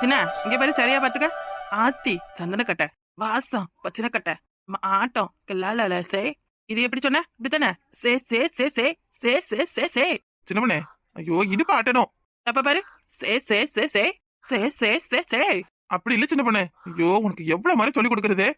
சின்ன இங்க பாரு சரியா பாத்துக்க ஆத்தி சந்தனக்கட்டை வாசம் பச்சனக்கட்டை ஆட்டம் கல்லால சே இது எப்படி சொன்ன இப்படித்தானே சே சே சே சே சே சே சே சே சின்னமனே ஐயோ இது பாட்டணும் அப்ப பாரு சே சே சே சே சே சே சே சே அப்படி இல்ல சின்ன பொண்ணு ஐயோ உனக்கு எவ்வளவு மாதிரி சொல்லி கொடுக்கறது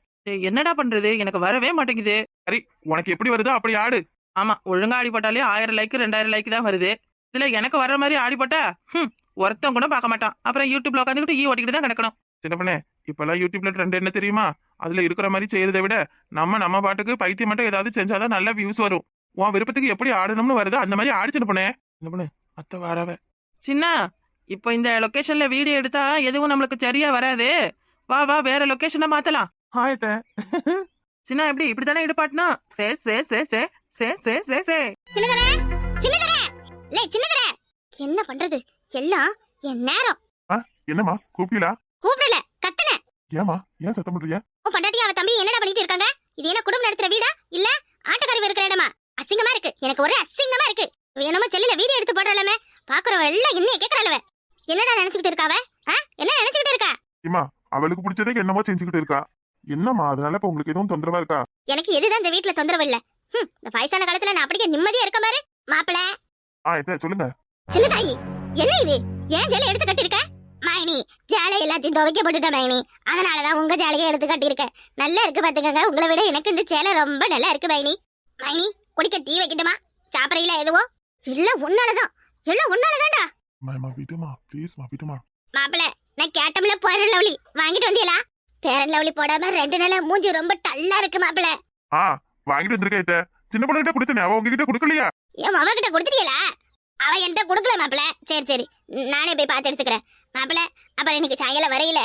என்னடா பண்றது எனக்கு வரவே மாட்டேங்குது சரி உனக்கு எப்படி வருதோ அப்படி ஆடு ஆமா ஒழுங்கா ஆடி போட்டாலே ஆயிரம் லைக் ரெண்டாயிரம் லைக் தான் வருது இதுல எனக்கு வர்ற மாதிரி ஆடி போட்டா ஹம், ஒருத்தன் கூட பார்க்க மாட்டான். அப்புறம் யூடியூப்ல உட்காந்துக்கிட்டு ஈ ஓட்டிக்கிட்டு தான் கிடக்கணும். சின்ன பொண்ணே இப்பெல்லாம் யூடியூப்ல ட்ரெண்ட் என்ன தெரியுமா? அதுல இருக்கிற மாதிரி செய்யறதை விட நம்ம நம்ம பாட்டுக்கு பைத்தியம் மட்டும் ஏதாவது செஞ்சாதான் நல்ல வியூஸ் வரும். உன் விருப்பத்துக்கு எப்படி ஆடணும்னு வருதோ அந்த மாதிரி ஆடி சின்ன பொண்ணே சின்ன பொண்ணு அத்தை வாராவ. சின்ன இப்போ இந்த லொகேஷன்ல வீடியோ எடுத்தா எதுவும் நம்மளுக்கு சரியா வராது. வா வா வேற லொகேஷனை மாத்தலாம். ஹாயத்த சின்ன எப்படி இப்படித்தானே இடுபாட்டுனா சே சே சே சே சே சே சே சே. லே சின்னதரே என்ன பண்றது? எல்லாம் என் நேரம். என்னம்மா? கூப்பிட்டீங்களா? கூப்பிடல. கத்தன. ஏமா ஏன் சத்தம் பண்றீங்க உன் பொண்டாட்டி அவ தம்பி என்னடா பண்ணிட்டு இருக்காங்க? இது என்ன குடும்பம் நடத்துற வீடா? இல்ல ஆட்டக்காரி இருக்கிற இடமா? அசிங்கமா இருக்கு. எனக்கு ஒரே அசிங்கமா இருக்கு. என்னமோ செல்லுல வீடியோ எடுத்து போடுறலமே பாக்குறவ எல்லாம் என்னைய கேக்குறாளவ என்னடா நினைச்சுக்கிட்டு இருக்காவ? என்ன நினைச்சுக்கிட்டு இருக்கா? இம்மா அவளுக்கு பிடிச்சதே என்னமோ செஞ்சுக்கிட்டு இருக்கா. என்னம்மா அதனால இப்ப உங்களுக்கு எதுவும் தொந்தரவா இருக்கா? எனக்கு எதுதான் இந்த வீட்ல தொந்தரவு இல்ல. இந்த வயசான காலத்துல நான் அப்படியே நிம்மதியா இருக்க பாரு மாப்பிள. ஆ இத்த சொல்லுங்க. சின்ன தாயி என்ன இது? ஏன் ஜெலை எடுத்து கட்டிருக்க மைனி ஜாலை எல்லாத்தையும் துவைக்க போட்டுட்ட மைனி. அதனாலதான் உங்க ஜாலையை எடுத்து கட்டியிருக்க நல்லா இருக்கு பாத்துக்கங்க உங்களை விட எனக்கு இந்த சேலை ரொம்ப நல்லா இருக்கு மைனி. மைனி குடிக்க டீ வைக்கட்டுமா? சாப்பிடையில எதுவோ? இல்ல உன்னாலதான். எல்லாம் உன்னாலதான்டா. மாமா விடுமா. ப்ளீஸ்மா விடுமா. மாப்பிள நான் கேட்டம்ல பேரன் லவ்லி. வாங்கிட்டு வந்தியலா? பேரன் லவ்லி போடாம ரெண்டு நாளா மூஞ்சி ரொம்ப டல்லா இருக்கு மாப்பிள ஆ வாங்கிட்டு வந்திருக்கேன் சின்ன பொண்ணுகிட்ட கொடுத்தனே அவ உங்ககிட்ட கொடுக்கலையா? என் மவ கிட்ட கொடுத்துட்டீங்களா? அவ என்கிட்ட கொடுக்கல மாப்பிள. சரி சரி. நானே போய் பார்த்து எடுத்துக்கிறேன். மாப்பிள அப்புறம் இன்னைக்கு சாயங்காலம் வரையில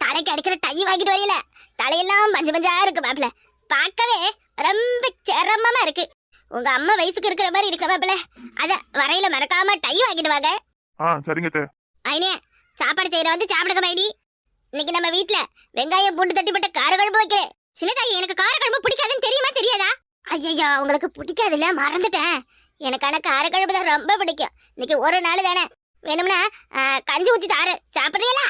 தலைக்கு அடிக்கிற டை வாங்கிட்டு வரையில தலையெல்லாம் பஞ்சு பஞ்சா இருக்கு மாப்பிள. பார்க்கவே ரொம்ப சிரமமா இருக்கு. உங்க அம்மா வயசுக்கு இருக்கிற மாதிரி இருக்க மாப்பிள. அத வரையில மறக்காம டை வாங்கிட்டு வாங்க. ஆ சரிங்க ஐனே சாப்பாடு செய்யற வந்து சாப்பிடுங்க மைடி இன்னைக்கு நம்ம வீட்ல வெங்காயம் பூண்டு தட்டி போட்ட கார குழம்பு வைக்கிறேன் சின்னதாயி எனக்கு கார குழம்பு பிடிக்காதுன்னு தெரியுமா தெரியாதா? ஐயோ உங்களுக்கு பிடிக்காதுல்ல மறந்துட்டேன். எனக்கு ஆனா கார குழம்பு தான் ரொம்ப பிடிக்கும். இன்னைக்கு ஒரு நாள் தானே. வேணும்னா கஞ்சி ஊத்தி தாரு. சாப்பிடுறீங்களா?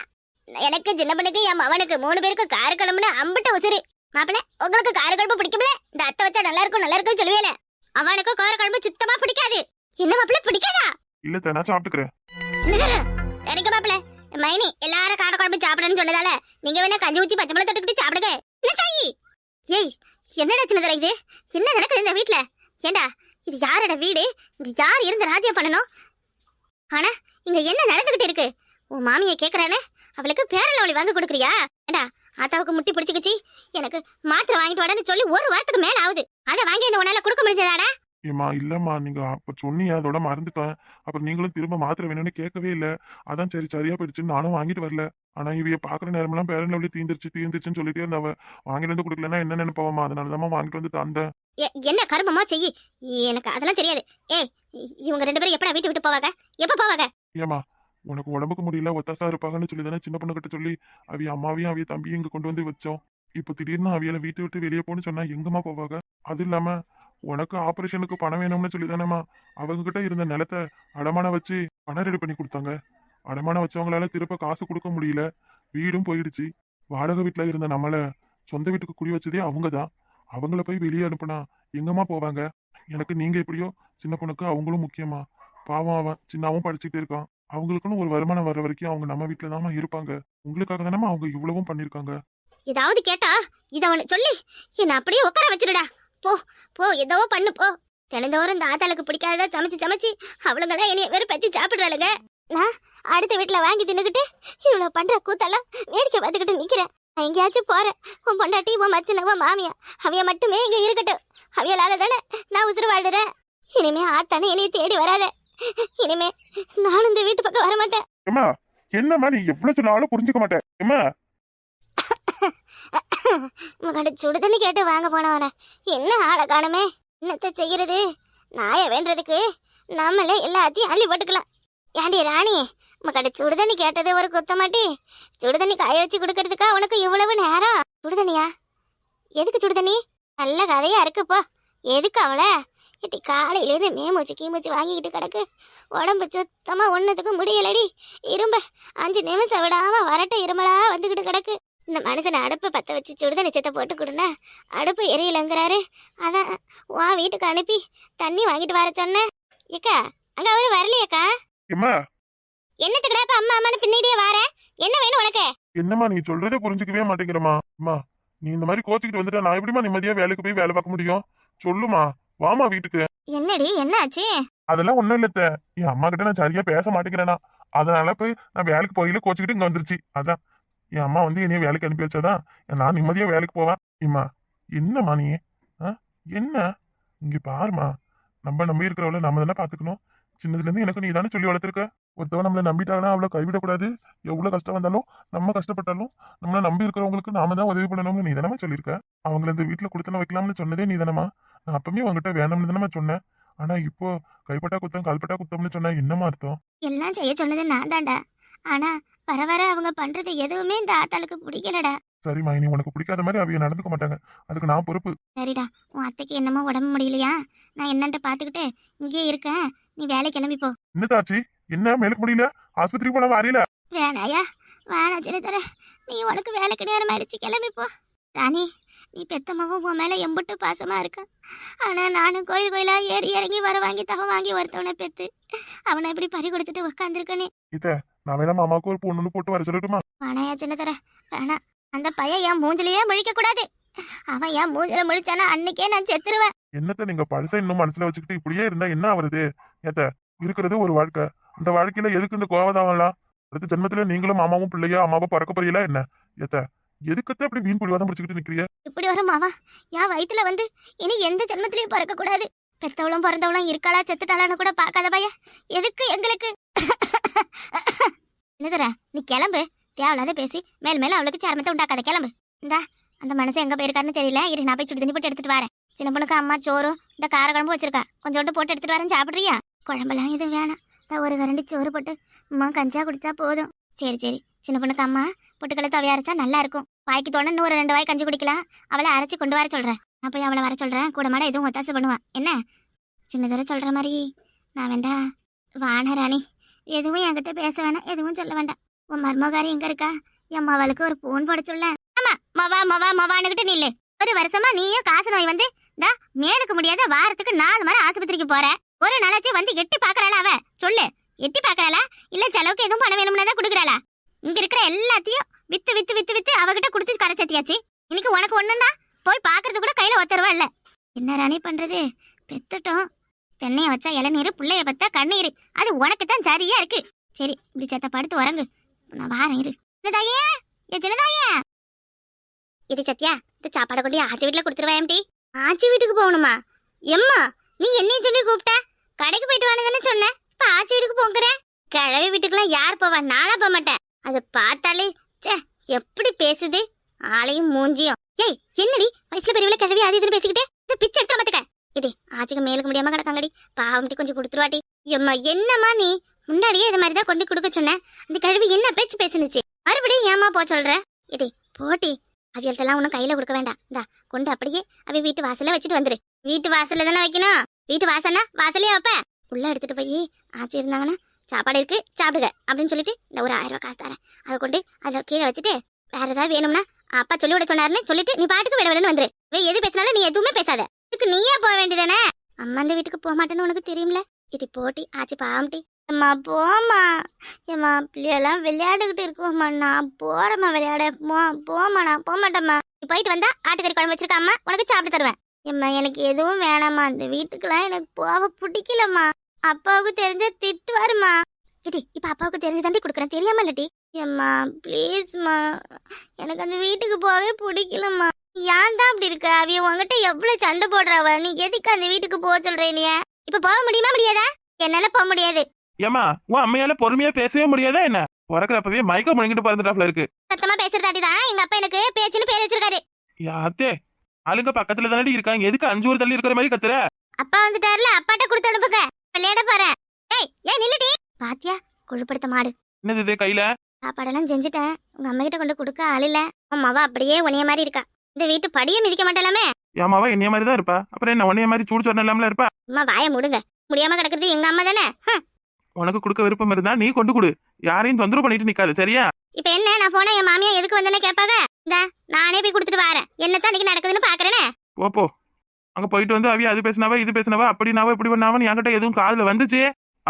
எனக்கு சின்ன பொண்ணுக்கு என் மவனுக்கு மூணு பேருக்கும் கார குழம்புன்னு அம்பிட்ட உசுரு மாப்பிள உங்களுக்கு கார குழம்பு பிடிக்கும்ல? இந்த அத்தை வச்சா நல்லா இருக்கும் நல்லா இருக்கும்னு சொல்லுவேல. அவனுக்கும் கார குழம்பு சுத்தமா பிடிக்காது. என்ன மாப்பிள பிடிக்காதா? இல்ல நான் சாப்பிட்டுக்கிறேன். சரிங்க மாப்பிள. மைனி எல்லாரும் கார குழம்பு சாப்பிடணும்னு சொன்னதால நீங்க வேணா கஞ்சி ஊத்தி பச்சை மிளகா தொட்டுக்கிட்டு சாப்பிடுங்க. ஏய் என்னடா சின்னதரா இது? என்ன நடக்குது இந்த வீட்ல? ஏண்டா இது யாரோட வீடு? இங்க யார் இருந்து ராஜ்யம் பண்ணணும்? ஆனா இங்க என்ன நடந்துகிட்டு இருக்கு? உன் மாமியை கேக்குறானே? அவளுக்கு பேரல அவளை வாங்கி கொடுக்குறியா? ஏண்டா ஆத்தாவுக்கு முட்டி பிடிச்சிக்கிச்சு? எனக்கு மாத்திரை வாங்கிட்டு வாடான்னு சொல்லி ஒரு வாரத்துக்கு மேல ஆகுது அதை வாங்கி இந்த உன்னால கொடுக்க முடிஞ்சதாடா? ஏமா இல்லம்மா நீங்க அப்ப சொன்னீங்க அதோட மறந்துட்டேன். அப்புறம் நீங்களும் திரும்ப மாத்திரை வேணும்னு கேட்கவே இல்ல. அதான் சரி சரியா போயிடுச்சுன்னு நானும் வாங்கிட்டு வரல. ஆனா இவைய பாக்குற நேரமெல்லாம் பேரன் லவ்லி தீந்துருச்சு தீந்துருச்சுன்னு சொல்லிட்டே இருந்தவ. வாங்கிட்டு வந்து கொடுக்கலன்னா என்ன நினைப்பாவமா அதனாலதான் வாங்கிட்டு வந்து தந்தேன் என்ன கர்மமோ செய்யி எனக்கு அதெல்லாம் தெரியாது. ஏய் இவங்க ரெண்டு பேரும் எப்படா வீட்டு விட்டு போவாங்க? எப்ப போவாங்க? ஏமா உனக்கு உடம்புக்கு முடியல ஒத்தாசா இருப்பாங்கன்னு சொல்லி தானே சின்ன பொண்ணு கிட்ட சொல்லி அவிய அம்மாவையும் அவிய தம்பியும் இங்க கொண்டு வந்து வச்சோம். இப்போ திடீர்னு அவியல வீட்டை விட்டு வெளியே போன்னு சொன்னா எங்கம்மா போவாங்க? அது இல்லாம உனக்கு ஆபரேஷனுக்கு பணம் வேணும்னு சொல்லி தானேம்மா அவங்க கிட்ட இருந்த நிலத்தை அடமான வச்சு பணம் ரெடி பண்ணி கொடுத்தாங்க. அடமான வச்சவங்களால திருப்ப காசு கொடுக்க முடியல. வீடும் போயிடுச்சு. வாடகை வீட்டுல இருந்த நம்மள சொந்த வீட்டுக்கு குடி வச்சதே அவங்க தான் அவங்கள போய் வெளியே அனுப்புனா எங்கம்மா போவாங்க? எனக்கு நீங்க எப்படியோ சின்ன பொண்ணுக்கு அவங்களும் முக்கியமா. பாவம் அவன் சின்னாவும் படிச்சுட்டு இருக்கான். அவங்களுக்குன்னு ஒரு வருமானம் வர்ற வரைக்கும் அவங்க நம்ம வீட்டுல தாமா இருப்பாங்க. உங்களுக்காக தானே அவங்க இவ்வளவும் பண்ணிருக்காங்க? ஏதாவது கேட்டா இத அவனை சொல்லி. என்ன அப்படியே உட்கார வச்சிருடா. போ போ ஏதோ பண்ணு போ. தினந்தோறும் இந்த ஆத்தாளுக்கு பிடிக்காததா சமைச்சு சமைச்சு அவளுங்கெல்லாம் என்னைய வேற பத்தி சாப்பிடுறாளுங்க. நான் அடுத்த வீட்டுல வாங்கி தின்னுக்கிட்டு இவ்வளவு பண்ற கூத்தெல்லாம் வேடிக்கை பார்த்துக்கிட்டு நிக்கிறேன். நான் எங்கேயாச்சும் போறேன். உன் பொண்டாட்டி உன் மச்சனவ மாமியா அவைய மட்டுமே இங்க இருக்கட்டும். அவையலால தானே நான் உசுறு வாழ்றேன். இனிமே ஆத்தானே என்னைய தேடி வராத. இனிமே நானும் இந்த வீட்டு பக்கம் வர மாட்டேன் ஏமா என்னம்மா நீ எவ்வளவு சொன்னாலும் புரிஞ்சுக்க மாட்டேன். ஏமா உங்கள்கிட்ட சுடு தண்ணி கேட்டு வாங்க போனவன. என்ன ஆளை காணுமே? என்னத்த செய்யறது? நாய வேண்டதுக்கு நம்மளே எல்லாத்தையும் அள்ளி போட்டுக்கலாம். ஏண்டி ராணி உங்கள்கிட்ட சுடு தண்ணி கேட்டது ஒரு குத்தமாட்டி சுடு தண்ணி காய வச்சு கொடுக்கறதுக்கா உனக்கு இவ்வளவு நேரம்? சுடு தண்ணியா? எதுக்கு சுடு தண்ணி? நல்ல கதையா இருக்குப்போ எதுக்கு அவள? இட்டி காலையிலேருந்து மேமூச்சு கீமூச்சு வாங்கிக்கிட்டு கிடக்கு. உடம்பு சுத்தமாக ஒன்றுத்துக்கும் முடியலடி. இரும்ப அஞ்சு நிமிஷம் விடாமல் வரட்ட இருமலா வந்துக்கிட்டு கிடக்கு. இந்த மனுஷனை அடுப்பு பற்ற வச்சு சுடுத நிச்சயத்தை போட்டு கொடுனா அடுப்பு எரியலங்கிறாரு. அதான் வா வீட்டுக்கு அனுப்பி தண்ணி வாங்கிட்டு வர சொன்னேன். ஏக்கா அங்க அவரு வரலையேக்கா? எம்மா. என்னத்துக்குடா இப்ப அம்மா அம்மான்னு பின்னாடியே வார? என்ன வேணும் உனக்கு? என்னம்மா நீ சொல்றதே புரிஞ்சுக்கவே மாட்டேங்கிறமா அம்மா நீ இந்த மாதிரி கோச்சிக்கிட்டு வந்துட்டா நான் எப்படிமா நிம்மதியா வேலைக்கு போய் வேலை பார்க்க முடியும்? சொல்லுமா வாமா வீட்டுக்கு. என்னடி என்னாச்சு? அதெல்லாம் ஒண்ணும் இல்லத்த என் அம்மா கிட்ட நான் சரியா பேச மாட்டேங்கிறேனா. அதனால போய் நான் வேலைக்கு போயில கோச்சிக்கிட்டு இங்க வந்துருச்சு. அதான். என் அம்மா வந்து என்னைய வேலைக்கு அனுப்பி வச்சாதான் நான் நிம்மதியாக வேலைக்கு போவேன். இம்மா என்னம்மா நீ? ஆ? என்ன? இங்கே பாருமா நம்ம நம்பி இருக்கிறவள நம்ம தானே பார்த்துக்கணும் சின்னதுலேருந்து எனக்கு நீ தானே சொல்லி வளர்த்துருக்க. ஒருத்தவன் நம்மளை நம்பிட்டாங்கன்னா அவ்வளோ கைவிடக்கூடாது. எவ்வளோ கஷ்டம் வந்தாலும் நம்ம கஷ்டப்பட்டாலும் நம்மளை நம்பி இருக்கிறவங்களுக்கு நாம தான் உதவி பண்ணணும்னு நீ தானே சொல்லியிருக்க. அவங்கள இந்த வீட்டில் கொடுத்தன வைக்கலாம்னு சொன்னதே நீ தானம்மா. நான் அப்பவுமே உங்ககிட்ட வேணும்னு தானே சொன்னேன். ஆனா இப்போ கைப்பட்டா குத்தம் கால்பட்டா குத்தம்னு சொன்னா என்னமா அர்த்தம்? எல்லாம் செய்ய சொன்னது நான் தாண்டா ஆனா வர வர அவங்க பண்றது எதுவுமே இந்த ஆத்தாளுக்கு பிடிக்கலடா. சரிம்மா இனி உனக்கு பிடிக்காத மாதிரி அவங்க நடந்துக்க மாட்டாங்க. அதுக்கு நான் பொறுப்பு. சரிடா உன் அத்தைக்கு என்னமோ உடம்பு முடியலையா? நான் என்னன்ட்டு பாத்துக்கிட்டு இங்கே இருக்கேன். நீ வேலை கிளம்பி போ. என்னதாச்சு? என்ன? மேலுக்கு முடியல? ஆஸ்பத்திரிக்கு போனா அறியல வேணாயா? வேணா சின்னத்தர நீ உனக்கு வேலைக்கு நேரம் ஆயிடுச்சு. கிளம்பி போ. ராணி நீ பெத்தம்மாவும் உன் மேல எம்புட்டு பாசமா இருக்க. ஆனா நானும் கோயில் கோயிலா ஏறி இறங்கி வர வாங்கி தவ வாங்கி ஒருத்தவனை பெத்து அவனை இப்படி பறி கொடுத்துட்டு உட்காந்துருக்கனே நான் வேணா மாமாவுக்கு ஒரு பொண்ணு போட்டு வர சொல்லட்டுமா? வேணாயா சின்னத்தர வேணாம் அந்த பையன் என் மூஞ்சிலேயே முழிக்க கூடாது. அவன் என் மூஞ்சில முழிச்சானா அன்னைக்கே நான் செத்துருவேன். என்னத்த நீங்க பழச இன்னும் மனசுல வச்சுக்கிட்டு இப்படியே இருந்தா என்ன ஆகுறது ஏத்த இருக்கிறது ஒரு வாழ்க்கை. இந்த வாழ்க்கையில எதுக்கு இந்த கோவதாவலாம் அடுத்த ஜென்மத்துல நீங்களும் மாமாவும் பிள்ளையா அம்மாவை பறக்க போறீங்களா என்ன? ஏத்த எதுக்கத்த அப்படி வீண் பிடிவாதம் பிடிச்சிக்கிட்டு நிக்கிறிய இப்படி வரும் மாவா என் வயித்துல வந்து இனி எந்த ஜென்மத்திலயும் பிறக்க கூடாது. பெத்தவளும் பிறந்தவளும் இருக்காளா செத்துட்டாளான்னு கூட பார்க்காத பையன் எதுக்கு எங்களுக்கு? என்னதுற நீ கிளம்பு. தேவையில்லாத பேசி மேல் மேல அவளுக்கு சேர்மத்தை உண்டாக்காத கிளம்பு. இந்தா அந்த மனசு எங்க போயிருக்காருன்னு தெரியல. இரு நான் போய் சுடு தண்ணி போட்டு எடுத்துட்டு வரேன். சின்ன பொண்ணுக்கு அம்மா சோறும் இந்த கார குழம்பு வச்சிருக்கா. கொஞ்சோண்டு போட்டு எடுத்துட்டு வரேன் சாப்பிட்றியா? குழம்பெல்லாம் எதுவும் வேணாம். இந்த ஒரு கரண்டி சோறு போட்டு அம்மா கஞ்சா குடிச்சா போதும். சரி சரி. சின்ன பொண்ணுக்கு அம்மா பொட்டுக்களை துவைய அரைச்சா நல்லா இருக்கும். வாய்க்கு தோண ஒரு ரெண்டு வாய் கஞ்சி குடிக்கலாம். அவளை அரைச்சி கொண்டு வர சொல்கிறேன் நான் போய் அவளை வர சொல்கிறேன் கூட மாட எதுவும் ஒத்தாசை பண்ணுவான் என்ன? சின்னதர சொல்ற மாதிரி. நான் வேண்டா. வான ராணி. எதுவும் என்கிட்ட பேச வேணாம். எதுவும் சொல்ல வேண்டாம். உன் மர்மகாரி எங்க இருக்கா? என் மவளுக்கு ஒரு போன் போட சொல்ல. ஆமா மவா மவா மவான்னுகிட்ட நில்லு. ஒரு வருஷமா நீயும் காசு நோய் வந்து தா மேலுக்கு முடியாத வாரத்துக்கு நாலு மரம் ஆஸ்பத்திரிக்கு போற. ஒரு நாளாச்சும் வந்து எட்டி பாக்குறாளா அவ? சொல்லு. எட்டி பாக்குறாளா? இல்ல செலவுக்கு எதுவும் பணம் வேணும்னா தான் கொடுக்குறாளா? இங்க இருக்கிற எல்லாத்தையும் வித்து வித்து வித்து வித்து அவகிட்ட கொடுத்து கரை சத்தியாச்சு இன்னைக்கு உனக்கு ஒண்ணுன்னா போய் பாக்குறது கூட கையில ஒத்தருவா இல்ல. என்ன ராணி பண்றது? பெத்துட்டோம். தென்னைய வச்சா இளநீர் பிள்ளைய பத்தா கண்ணீர். அது உனக்கு தான் சரியா இருக்கு. சரி இப்படி சத்த படுத்து உறங்கு. நான் வாரேன் இரு. ஜனதாயே? ஏ ஜனதாயே? இது சத்யா இந்த சாப்பாடை கொண்டு ஆச்சி வீட்டுல கொடுத்துருவேன் டி ஆச்சி வீட்டுக்கு போகணுமா? எம்மா நீ என்னையும் சொல்லி கூப்பிட்ட? கடைக்கு போயிட்டு வான்னு தானே சொன்ன? இப்ப ஆச்சி வீட்டுக்கு போங்கிற? கிழவி வீட்டுக்குலாம் யார் போவா? நானா போக மாட்டேன் அதை பார்த்தாலே ச்சே எப்படி பேசுது? ஆளையும் மூஞ்சியும். ஏய் என்னடி? வயசுல பெரியவள கிழவி அது இதுன்னு பேசிக்கிட்டே இந்த பிச்சை எடுத்து பாத்துக்க இடி ஆச்சுக்கு மேலுக்கு முடியாம கிடக்காங்கடி. பாவம்ட்டி கொஞ்சம் கொடுத்துருவாட்டி எம்மா என்னம்மா நீ? முன்னாடியே இது மாதிரி தான் கொண்டு கொடுக்க சொன்னேன் அந்த கிழவி என்ன பேச்சு பேசுனுச்சு? மறுபடியும் ஏமா போ சொல்ற? இடி போட்டி அவியல்ட்டெல்லாம் ஒன்றும் கையில கொடுக்க வேண்டாம். இந்தா கொண்டு அப்படியே அவ வீட்டு வாசல்ல வச்சுட்டு வந்துரு. வீட்டு வாசல்ல தானே வைக்கணும்? வீட்டு வாசல்னா வாசலே வைப்ப. உள்ள எடுத்துட்டு போய் ஆச்சி இருந்தாங்கன்னா சாப்பாடு இருக்கு சாப்பிடுங்க அப்படின்னு சொல்லிட்டு இந்த ஒரு ஆயிரம் ரூபாய் காசு தரேன். அதை கொண்டு அதில் கீழே வச்சுட்டு வேற ஏதாவது வேணும்னா அப்பா சொல்லி விட சொன்னாருன்னு சொல்லிட்டு நீ பாட்டுக்கு விட விடன்னு வந்துரு. வே எது பேசினாலும் நீ எதுவுமே பேசாத. இதுக்கு நீயே போக வேண்டியதானே? அம்மா அந்த வீட்டுக்கு போக மாட்டேன்னு உனக்கு தெரியும்ல? இடி போட்டி ஆச்சி பாம்டி அம்மா போம்மா. ஏம்மா பிள்ளையெல்லாம் விளையாடுகிட்டு இருக்கோம்மா நான் போறேம்மா விளையாட. போ போம்மா நான் போக மாட்டேம்மா. நீ போயிட்டு வந்தா ஆட்டுக்கறி குழம்பு வச்சிருக்காம்மா உனக்கு சாப்பிட்டு தருவேன். ஏம்மா எனக்கு எதுவும் வேணாம்மா. அந்த வீட்டுக்கெல்லாம் எனக்கு போக பிடிக்கலம்மா. அப்பாவுக்கு தெரிஞ்ச திட்டுவாருமா இடி இப்போ அப்பாவுக்கு தெரிஞ்சு தாண்டி கொடுக்குறேன். தெரியாமல் இல்லட்டி ஏம்மா ப்ளீஸ்மா எனக்கு அந்த வீட்டுக்கு போகவே பிடிக்கலம்மா. ஏன் தான் அப்படி இருக்க? அவிய உங்ககிட்ட எவ்வளவு சண்டை போடுறவ நீ எதுக்கு அந்த வீட்டுக்கு போக சொல்ற நீ இப்ப போக முடியுமா முடியாதா? என்னால போக முடியாது. ஏமா உன் அம்மையால பொறுமையா பேசவே முடியாதா என்ன? பிறக்கிறப்பவே மயக்கம் முழுங்கிட்டு பிறந்துட்டாப்ல இருக்கு. சத்தமா பேசுறதாட்டி தான் எங்க அப்பா எனக்கு பேச்சுன்னு பேர் வச்சிருக்காரு. யாத்தே ஆளுங்க பக்கத்துல தானடி இருக்காங்க. எதுக்கு அஞ்சு ஊர் தள்ளி இருக்கிற மாதிரி கத்துற? அப்பா வந்துட்டாருல அப்பாட்ட கொடுத்து அனுப்புங்க. விளையாட போறேன் ஏய் ஏய் நில்லுடி. பாத்தியா? கொழுப்படுத்த மாடு. என்னது இது கையில? சாப்பாடெல்லாம் செஞ்சுட்டேன். உங்க அம்மா கிட்ட கொண்டு கொடுக்க ஆள் இல்ல. உன் மவ அப்படியே உனைய மாதிரி இருக்கா? இந்த வீட்டு படியே மிதிக்க மாட்டலாமே? என் மாவா என்னைய மாதிரி தான் இருப்பா. அப்புறம் என்ன உன்னைய மாதிரி சூடு சொன்ன இல்லாமல இருப்பா? அம்மா வாய முடுங்க. முடியாம கிடக்குறது எங்க அம்மா தானே. உனக்கு கொடுக்க விருப்பம் இருந்தா நீ கொண்டு கொடு. யாரையும் தொந்தரவு பண்ணிட்டு நிக்காது சரியா? இப்ப என்ன? நான் போனா என் மாமியா எதுக்கு வந்தேன்னு கேட்பாங்க? இந்த நானே போய் கொடுத்துட்டு வரேன். என்னத்தான் இன்னைக்கு நடக்குதுன்னு பாக்குறேனே? போ போ. அங்க போயிட்டு வந்து அவிய அது பேசினவா இது பேசினவா அப்படினாவா இப்படி பண்ணாவா என்கிட்ட எதுவும் காதுல வந்துச்சு?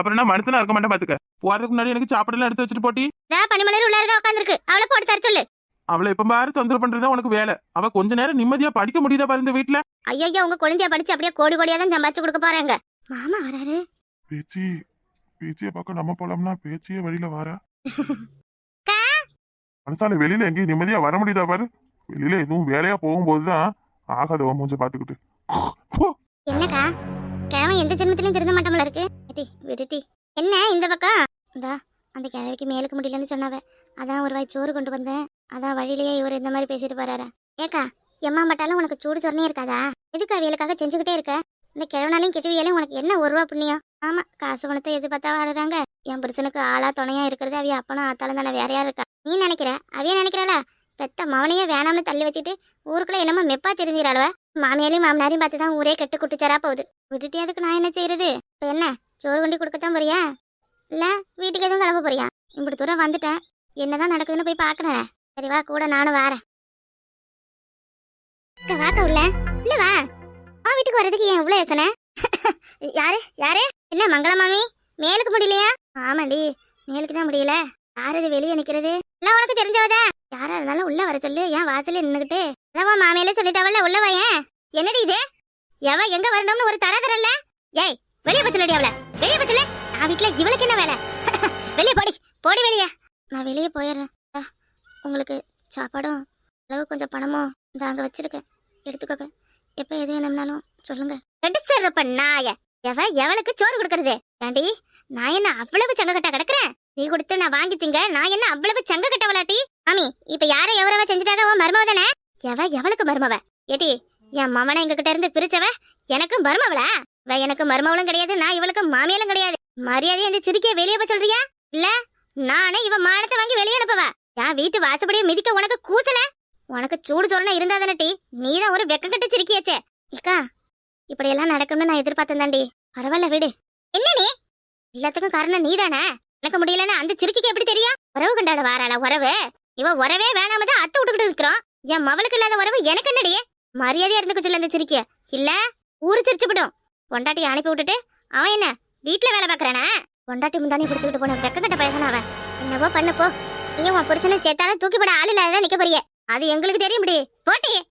அப்புறம் நான் மனுஷனா இருக்க மாட்டேன் பாத்துக்க. போறதுக்கு முன்னாடி எனக்கு சாப்பாடுலாம் எடுத்து வச்சுட்டு போட்டி. பனிமலர் உள்ளாரதான் உட்காந்துருக்கு அவளை போட்டு தர சொல்லு. அவளை எப்ப பாரு தொந்தரவு பண்றதா உனக்கு வேலை. அவ கொஞ்ச நேரம் நிம்மதியா படிக்க முடியுதா பாரு இந்த வீட்டுல ஐயோ உங்க குழந்தைய படிச்சு அப்படியே கோடி கோடியா தான் சம்பாதிச்சு கொடுக்க போறாங்க. மாமா வராரு. பேச்சி பேச்சியை பார்க்க நம்ம போலாம்னா பேச்சியே வழியில வாரா. அக்கா. மனசால வெளியில எங்கேயும் நிம்மதியா வர முடியுதா பாரு? வெளியில எதுவும் வேலையா போகும்போதுதான் ஆகாதவ மூஞ்ச பாத்துக்கிட்டு போ. என்னக்கா? கிழமை எந்த ஜென்மத்திலையும் திருந்த மாட்டோம்ல இருக்கு. ஏட்டி, விடுட்டி என்ன இந்த பக்கம்? இந்தா அந்த கிழவிக்கு மேலுக்கு முடியலன்னு சொன்னாவ. அதான் ஒரு வாய் சோறு கொண்டு வந்தேன். அதான் வழியிலேயே இவர் இந்த மாதிரி பேசிட்டு போறாரு. ஏக்கா எம்மா பட்டாலும் உனக்கு சூடு சொன்னே இருக்காதா? எதுக்கு அவியலுக்காக செஞ்சுக்கிட்டே இருக்க? இந்த கிழவனாலையும் கிழவியாலையும் உனக்கு என்ன ஒரு ரூபா புண்ணியம்? ஆமா காசு பணத்தை எது பார்த்தா வாடுறாங்க என் புருஷனுக்கு ஆளா துணையா இருக்கிறது அவிய அப்பனும் ஆத்தாலும் தானே வேற யார் இருக்கா? நீ நினைக்கிற? அவிய நினைக்கிறாளா? பெத்த மவனையே வேணாம்னு தள்ளி வச்சுட்டு ஊருக்குள்ள என்னமோ மெப்பா தெரிஞ்சிடாளுவ மாமியாலையும் மாமனாரையும் பார்த்து தான் ஊரே கெட்டு குட்டிச்சாரா போகுது. விட்டுட்டு அதுக்கு நான் என்ன செய்யறது இப்போ என்ன? சோறு கொண்டி கொடுக்கத்தான் போறியா? இல்லை வீட்டுக்கு எதுவும் கிளம்ப போறியா? இப்படி தூரம் வந்துட்டேன். என்னதான் நடக்குதுன்னு போய் பார்க்கறேன் சரி வா கூட நானும் வரேன். வாக்க வாக்கா உள்ள. இல்ல வா. வீட்டுக்கு வர்றதுக்கு ஏன் இவ்வளோ யோசனை? யாரு? யாரு? என்ன மங்கள மாமி? மேலுக்கு முடியலையா? ஆமாடி மேலுக்கு தான் முடியல. யார் இது வெளியே நிக்கிறது? எல்லாம் உனக்கு தெரிஞ்சவதா? யாரா இருந்தாலும் உள்ள வர சொல்லு. ஏன் வாசல்ல நின்னுகிட்டு அதான் மாமியில சொல்லிட்டவல்ல உள்ள வாயேன் என்னடி இது? எவ எங்க வரணும்னு ஒரு தர தரல ஏய் வெளிய பச்சலடி அவள. வெளிய பச்சல நான் வீட்ல இவளுக்கு என்ன வேலை? வெளிய போடி. போடி வெளிய. நான் வெளிய போயிடுறேன். உங்களுக்கு சாப்பாடும் அளவு கொஞ்சம் பணமும் இந்த அங்க வச்சிருக்கேன். எடுத்துக்கோங்க. எப்ப எது வேணும்னாலும் சொல்லுங்க. கெடுசறப்ப நாய எவ எவளுக்கு சோறு கொடுக்கறது? ஏண்டி நான் என்ன அவ்வளவு சங்கக்கட்டா கிடக்குறேன்? நீ கொடுத்து நான் வாங்கி திங்க நான் என்ன அவ்வளவு சங்க கட்டவளாட்டி? மாமி இப்ப யாரை எவரவ செஞ்சுட்டாக உன் மருமவ தானே? எவ எவளுக்கு மருமவ? ஏடி என் மவனை எங்க கிட்ட இருந்து பிரிச்சவ? எனக்கு மருமவளா? இவ எனக்கு மருமவளும் கிடையாது நான் இவளுக்கு மாமியாலும் கிடையாது. மரியாதை என்று சிரிக்கைய வெளியே போய் சொல்றியா? இல்ல நானே இவ மானத்தை வாங்கி வெளியே அனுப்புவ? என் வீட்டு வாசப்படியை மிதிக்க உனக்கு கூசல? உனக்கு சூடு சொரணை இருந்தா தானே டி? நீதான் ஒரு வெக்க கட்டு சிரிக்கியாச்சே. இக்கா இப்படி எல்லாம் நடக்கும்னு நான் எதிர்பார்த்தேன் தாண்டி பரவாயில்ல வீடு. என்ன நீ? எல்லாத்துக்கும் காரணம் நீதானே? எனக்கு முடியலன்னா அந்த சிரிக்கைக்கு எப்படி தெரியும்? உறவு கொண்டாட வாராளா உறவு? இவ உறவே வேணாம தான் அத்தை விட்டுக்கிட்டு இருக்கிறோம். என் மவளுக்கு இல்லாத உறவு எனக்கு என்னடி? மரியாதையா இருந்துக்க சொல்ல அந்த சிரிக்க இல்ல ஊரு சிரிச்சுவிடும் பொண்டாட்டி அனுப்பி விட்டுட்டு அவன் என்ன வீட்டில் வேலை பாக்குறானா பொண்டாட்டி முந்தானே பிடிச்சுக்கிட்டு போன வெக்கக்கட்ட பயசன அவன். என்னவோ பண்ணு போ. நீ உன் புருஷனை சேர்த்தாலும் தூக்கி போட ஆள் இல்லாதான் நிற்க போறிய. அது எங்களுக்கு தெரியும் இப்படி. போட்டி.